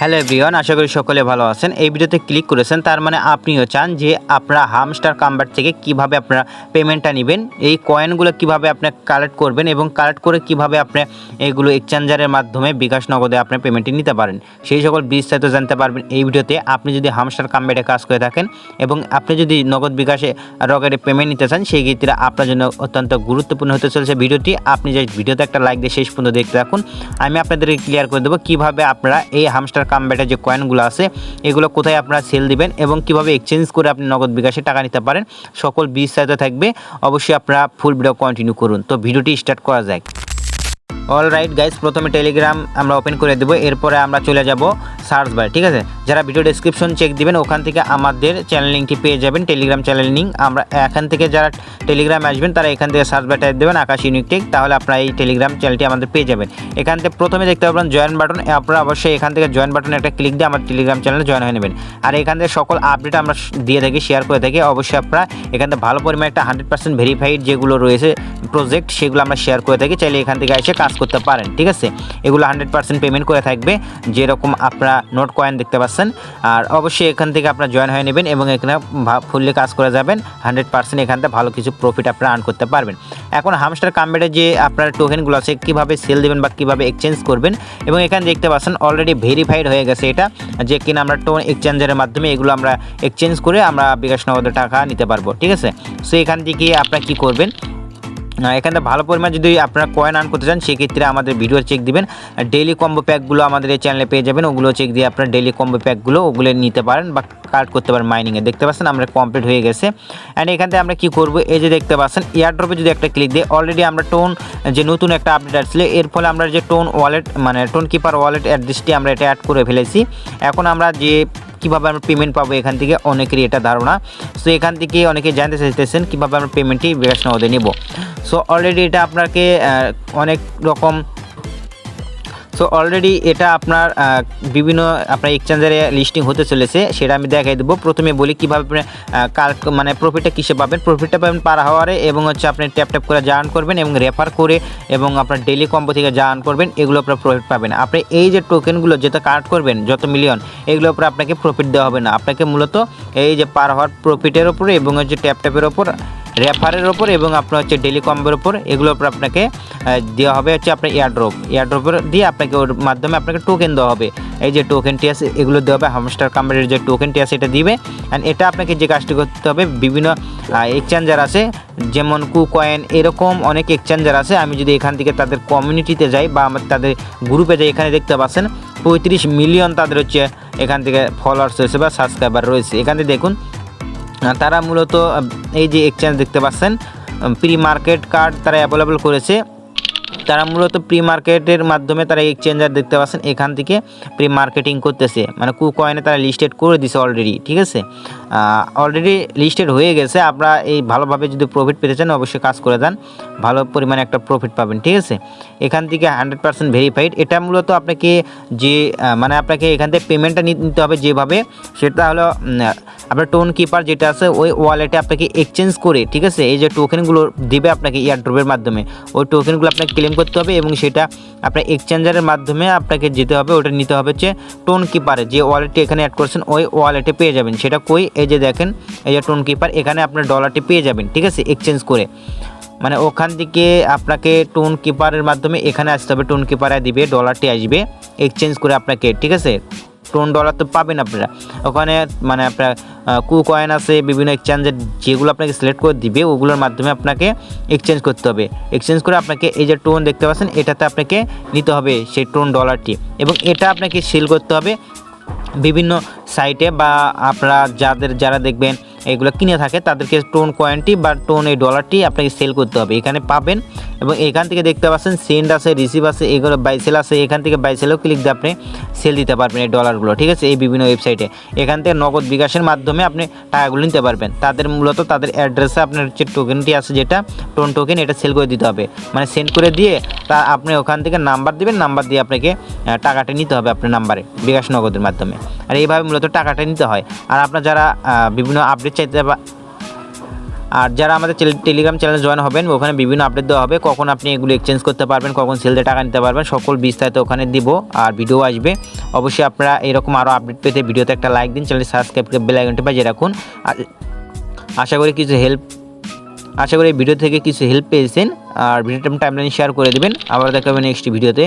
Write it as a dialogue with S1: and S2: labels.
S1: Hello everyone, আশা করি সকলে ভালো আছেন। এই ভিডিওতে ক্লিক করেছেন, তার মানে আপনিও চান যে আপনারা হামস্টার কাম্বার থেকে কীভাবে আপনারা পেমেন্টটা নেবেন, এই কয়েনগুলো কীভাবে আপনি কালেক্ট করবেন এবং কালেক্ট করে কীভাবে আপনি এগুলো এক্সচেঞ্জারের মাধ্যমে বিকাশ নগদে আপনি পেমেন্টটি নিতে পারেন। সেই সকল বিস্তারিত জানতে পারবেন এই ভিডিওতে। আপনি যদি হামস্টার কাম্বারে কাজ করে থাকেন এবং আপনি যদি নগদ বিকাশে রকেটে পেমেন্ট নিতে চান, সেই ক্ষেত্রে আপনার জন্য অত্যন্ত গুরুত্বপূর্ণ হতে চলেছে ভিডিওটি। আপনি যে ভিডিওতে একটা লাইক দিয়ে শেষ পর্যন্ত দেখতে থাকুন। আমি আপনাদেরকে ক্লিয়ার করে দেবো কীভাবে আপনারা এই হামস্টার কামব্যাটের যে কয়েনগুলো আছে, এগুলো কোথায় আপনারা সেল দিবেন এবং কীভাবে এক্সচেঞ্জ করে আপনি নগদ বিকাশে টাকা নিতে পারেন, সকল বিস্তারিত থাকবে। অবশ্যই আপনারা ফুল ভিডিও কন্টিনিউ করুন। তো ভিডিওটি স্টার্ট করা যায় অল রাইট গাইজ প্রথমে টেলিগ্রাম আমরা ওপেন করে দেবো, এরপরে আমরা চলে যাব সার্চ বারে ঠিক আছে? যারা ভিডিও ডেসক্রিপশন চেক দিবেন, ওখান থেকে আমাদের চ্যানেল লিঙ্কটি পেয়ে যাবেন টেলিগ্রাম চ্যানেল লিঙ্ক আমরা এখান থেকে যারা টেলিগ্রাম আসবেন, তারা এখান থেকে সার্চ বারে টাইপ দেবেন, আকাশ ইউনিক টেক তাহলে আপনারা এই টেলিগ্রাম চ্যানেলটি আমাদের পেয়ে যাবেন। এখান থেকে প্রথমে দেখতে পাবেন জয়েন বাটন আপনারা অবশ্যই এখান থেকে জয়েন বাটনে একটা ক্লিক দিয়ে আমার টেলিগ্রাম চ্যানেলে জয়েন হয়ে নেবেন। আর এখান থেকে সকল আপডেট আমরা দিয়ে থাকি শেয়ার করে থাকি, অবশ্যই আপনারা এখান থেকে ভালো পরিমাণে একটা হান্ড্রেড পার্সেন্ট ভেরিফাইড যেগুলো রয়েছে প্রজেক্ট সেগুলো আমরা শেয়ার করে থাকি। চাইলে এখান থেকে এসে কাজ করতে পারেন, ঠিক আছে? এগুলো হান্ড্রেড পার্সেন্ট পেমেন্ট করে থাকবে, যেরকম আপনারা নোট কয়েন দেখতে পাচ্ছেন। আর অবশ্যই এখান থেকে আপনারা জয়েন হয়ে নেবেন এবং এখানে ফুললি কাজ করে যাবেন হান্ড্রেড পার্সেন্ট এখান থেকে ভালো কিছু প্রফিট আপনারা আর্ন করতে পারবেন। এখন হামস্টার কাম্বেডে যে আপনার টোকেনগুলো আছে, কীভাবে সেল দেবেন বা কীভাবে এক্সচেঞ্জ করবেন, এবং এখানে দেখতে পাচ্ছেন অলরেডি ভেরিফাইড হয়ে গেছে এটা, যে কিনা আমরা টোন এক্সচেঞ্জের মাধ্যমে এগুলো আমরা এক্সচেঞ্জ করে আমরা বিকাশ নগদের টাকা নিতে পারব, ঠিক আছে? সো এখান থেকে আপনারা কী করবেন এখানে ভালো পরিমাণ যদি আপনারা কয়েন আর্ন করতে চান, সেক্ষেত্রে আমাদের ভিডিও চেক দিবেন। ডেইলি কম্বো প্যাকগুলো আমাদের এই চ্যানেলে পেয়ে যাবেন। ওগুলো চেক দিয়ে আপনারা ডেইলি কম্বো প্যাকগুলো ওগুলো নিতে পারেন বা কার্ড করতে পারেন মাইনিংয়ে দেখতে পাচ্ছেন আমরা কমপ্লিট হয়ে গেছে। অ্যান্ড এখান থেকে আমরা কী করব? এই যে দেখতে পাচ্ছেন এয়ারড্রপে যদি একটা ক্লিক দিই অলরেডি আমরা টোন যে নতুন একটা আপডেট আসলে এর ফলে আমরা যে টোন ওয়ালেট মানে টোন কিপার ওয়ালেট অ্যাড্রেসটি আমরা এটা অ্যাড করে ফেলেছি। এখন আমরা যে কীভাবে আমরা পেমেন্ট পাবো এখান থেকে অনেকেরই এটা ধারণা। সো এখান থেকে অনেকে জানতে চাইতেছেন কীভাবে আমরা পেমেন্টটি বিকাশ নগদে নেব। সো অলরেডি এটা আপনাকে অনেক রকম সো অলরেডি এটা আপনার বিভিন্ন, আপনার এক্সচেঞ্জারে লিস্টিং হতে চলেছে, সেটা আমি দেখাই দেবো। প্রথমে বলি কীভাবে আপনি কাল মানে প্রফিটটা কিসে পাবেন। প্রফিটটা পাবেন পার হাওয়ারে এবং হচ্ছে আপনি ট্যাপ ট্যাপ করে জার্ন করবেন এবং রেফার করে এবং আপনার ডেলি কম্বো থেকে জার্ন করবেন এগুলো আপনার প্রফিট পাবেন। আপনি এই যে টোকেনগুলো যেটা কালেক্ট করবেন, যত মিলিয়ন এগুলোর উপরে আপনাকে প্রফিট দেওয়া হবে না। আপনাকে মূলত এই যে পার হাওয়ার প্রফিটের ওপরে এবং হচ্ছে ট্যাপ ওপর রেফারের ওপর এবং আপনার হচ্ছে ডেলি কম্বোর ওপর এগুলোর উপর আপনাকে দেওয়া হবে হচ্ছে আপনার এয়ারড্রপ এয়ারড্রপের দিয়ে আপনাকে ওর মাধ্যমে আপনাকে টোকেন দেওয়া হবে। এই যে টোকেনটি আছে, এগুলো দেওয়া হবে হামস্টার কাম্বারের যে টোকেনটি আছে, এটা দিবে। অ্যান্ড এটা আপনাকে যে কাজটি করতে হবে, বিভিন্ন এক্সচেঞ্জার আছে, যেমন কু কয়েন এরকম অনেক এক্সচেঞ্জার আছে। আমি যদি এখান থেকে তাদের কমিউনিটিতে যাই বা আমার তাদের গ্রুপে যাই, এখানে দেখতে পাচ্ছেন, পঁয়ত্রিশ মিলিয়ন তাদের হচ্ছে এখান থেকে ফলোয়ার্স রয়েছে বা সাবস্ক্রাইবার রয়েছে। এখান থেকে দেখুন তারা মূলত এই যে এক্সচেঞ্জ দেখতে পাচ্ছেন প্রি মার্কেট কার্ড তারা অ্যাভেলেবল করেছে। তারা মূলত প্রি মার্কেটের মাধ্যমে তারা এক্সচেঞ্জার দেখতে পাচ্ছেন, এখান থেকে প্রি মার্কেটিং করতেছে। মানে কু কয়েনে তারা লিস্টেড করে দিছে অলরেডি ঠিক আছে? অলরেডি লিস্টেড হয়ে গেছে। আপনারা এই ভালোভাবে যদি প্রফিট পেতে চান, অবশ্যই কাজ করে দেন ভালো পরিমাণে একটা প্রফিট পাবেন, ঠিক আছে? এখান থেকে হান্ড্রেড পার্সেন্ট ভেরিফাইড এটা মূলত আপনাকে যে মানে আপনাকে এখান থেকে পেমেন্টটা নিতে হবে যেভাবে, সেটা হলো আপনার টোন কিপার যেটা আছে, ওই ওয়ালেটে আপনাকে এক্সচেঞ্জ করে, ঠিক আছে? এই যে টোকেনগুলো দেবে আপনাকে এয়ারড্রপের মাধ্যমে। ওই টোকেনগুলো আপনাকে ক্লেম করতে হবে এবং সেটা আপনার এক্সচেঞ্জারের মাধ্যমে আপনাকে যেতে হবে, ওটা নিতে হবে হচ্ছে টোন কিপারে যে ওয়ালেটটি এখানে অ্যাড করছেন, ওই ওয়ালেটে পেয়ে যাবেন। সেটা কই? এই যে দেখেন, এই যে টোন কিপার, এখানে আপনার ডলারটি পেয়ে যাবেন, ঠিক আছে এক্সচেঞ্জ করে। মানে ওখান থেকে আপনাকে টোন কিপারের মাধ্যমে এখানে আসতে হবে, টোন কিপারে দিবে ডলারটি আসবে এক্সচেঞ্জ করে আপনাকে, ঠিক আছে? টোন ডলার তো পাবেন আপনারা। ওখানে মানে আপনার কু কয়েন আছে, বিভিন্ন এক্সচেঞ্জের যেগুলো আপনাকে সিলেক্ট করে দিবে, ওগুলোর মাধ্যমে আপনাকে এক্সচেঞ্জ করতে হবে। এক্সচেঞ্জ করে আপনাকে এই যে টোন দেখতে পাচ্ছেন, এটাতে আপনাকে নিতে হবে সেই টোন ডলারটি এবং এটা আপনাকে সেল করতে হবে বিভিন্ন সাইটে বা আপনারা যাদের যারা দেখবেন এগুলো কিনে থাকে, তাদেরকে টোন কয়েনটি বা টোন এই ডলারটি আপনাকে সেল করতে হবে। এখানে পাবেন এবং এখান থেকে দেখতে পাচ্ছেন সেন্ড আছে রিসিভ আছে, এগুলো বাইসেল আছে, এখান থেকে বাইসেলেও ক্লিক দিয়ে আপনি সেল দিতে পারবেন এই ডলারগুলো ঠিক আছে? এই বিভিন্ন ওয়েবসাইটে এখান থেকে নগদ বিকাশের মাধ্যমে আপনি টাকাগুলো নিতে পারবেন। তাদের মূলত তাদের অ্যাড্রেসে আপনার যে টোকেনটি আছে যেটা টোন টোকেন এটা সেল করে দিতে হবে। মানে সেন্ড করে দিয়ে তা আপনি ওখান থেকে নাম্বার দিবেন নাম্বার দিয়ে আপনাকে টাকাটা নিতে হবে আপনার নাম্বারে বিকাশ নগদের মাধ্যমে। আর এইভাবে মূলত টাকাটা নিতে হয়। আর আপনার যারা বিভিন্ন আপডেট চাইতে আর যারা আমাদের টেলিগ্রাম চ্যানেলে জয়েন হবেন, ওখানে বিভিন্ন আপডেট দেওয়া হবে, কখন আপনি এগুলো এক্সচেঞ্জ করতে পারবেন, কখন সেল দিয়ে টাকা নিতে পারবেন, সকল বিস্তারিত ওখানে দিব আর ভিডিও আসবে। অবশ্যই আপনারা এরকম আরও আপডেট পেতে ভিডিওতে একটা লাইক দিন চ্যানেলটি সাবস্ক্রাইব করে বেল আইকনটি বাজিয়ে রাখুন। আর আশা করি কিছু হেল্প আশা করি ভিডিও থেকে কিছু হেল্প পেয়েছেন, আর ভিডিওটা টাইমলাইন শেয়ার করে দেবেন। আবার দেখা হবে নেক্সট ভিডিওতে